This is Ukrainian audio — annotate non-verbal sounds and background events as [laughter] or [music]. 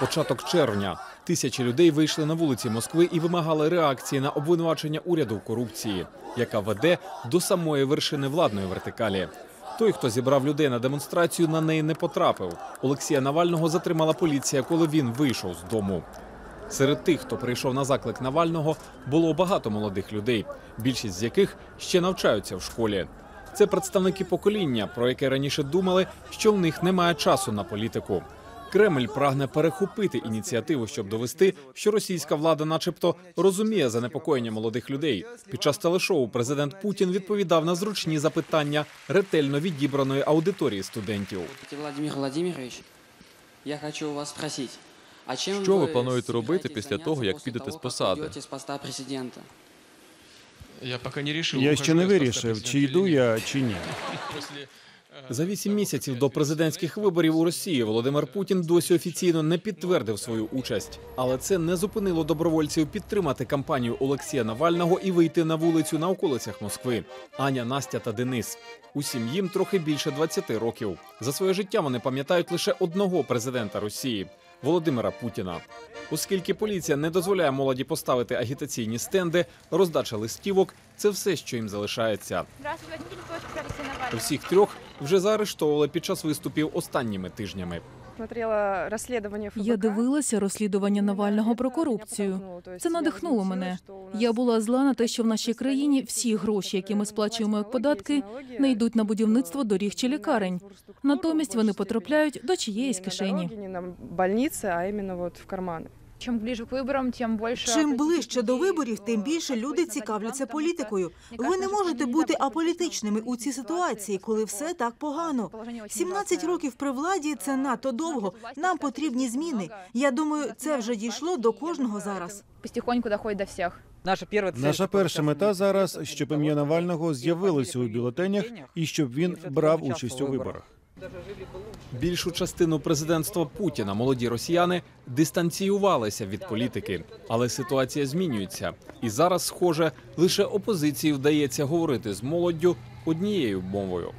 Початок червня. Тисячі людей вийшли на вулиці Москви і вимагали реакції на обвинувачення уряду в корупції, яка веде до самої вершини владної вертикалі. Той, хто зібрав людей на демонстрацію, на неї не потрапив. Олексія Навального затримала поліція, коли він вийшов з дому. Серед тих, хто прийшов на заклик Навального, було багато молодих людей, більшість з яких ще навчаються в школі. Це представники покоління, про яке раніше думали, що в них немає часу на політику. Кремль прагне перехопити ініціативу, щоб довести, що російська влада, начебто, розуміє занепокоєння молодих людей. Під час телешоу президент Путін відповідав на зручні запитання ретельно відібраної аудиторії студентів. Владимир Владимирович, я хочу вас спросить, а чим Що ви плануєте робити після того, як підете з посади? Я пока не решил. Я ще не вирішив, чи йду я, чи ні. [laughs] За вісім місяців до президентських виборів у Росії Володимир Путін досі офіційно не підтвердив свою участь, але це не зупинило добровольців підтримати кампанію Олексія Навального і вийти на вулицю на околицях Москви. Аня, Настя та Денис. Усім їм трохи більше 20 років. За своє життя вони пам'ятають лише одного президента Росії Володимира Путіна. Оскільки поліція не дозволяє молоді поставити агітаційні стенди, роздача листівок це все, що їм залишається. Всіх трьох вже заарештовували під час виступів останніми тижнями. Смотрела розслідування. Я дивилася розслідування Навального про корупцію. Це надихнуло мене. Я була зла на те, що в нашій країні всі гроші, які ми сплачуємо як податки, не йдуть на будівництво доріг чи лікарень. Натомість вони потрапляють до чиєїсь кишені. А іменно в кармани. Чим ближе к виборам, тим більше Чим ближче до виборів, тим більше люди цікавляться політикою. Ви не можете бути аполітичними у цій ситуації, коли все так погано. 17 років при владі це надто довго. Нам потрібні зміни. Я думаю, це вже дійшло до кожного зараз. Потихоньку доходить до всіх. Наша перша мета зараз, щоб ім'я Навального з'явилося у бюлетенях і щоб він брав участь у виборах. Більшу частину президентства Путіна молоді росіяни дистанціювалися від політики, але ситуація змінюється. І зараз, схоже, лише опозиції вдається говорити з молоддю однією мовою.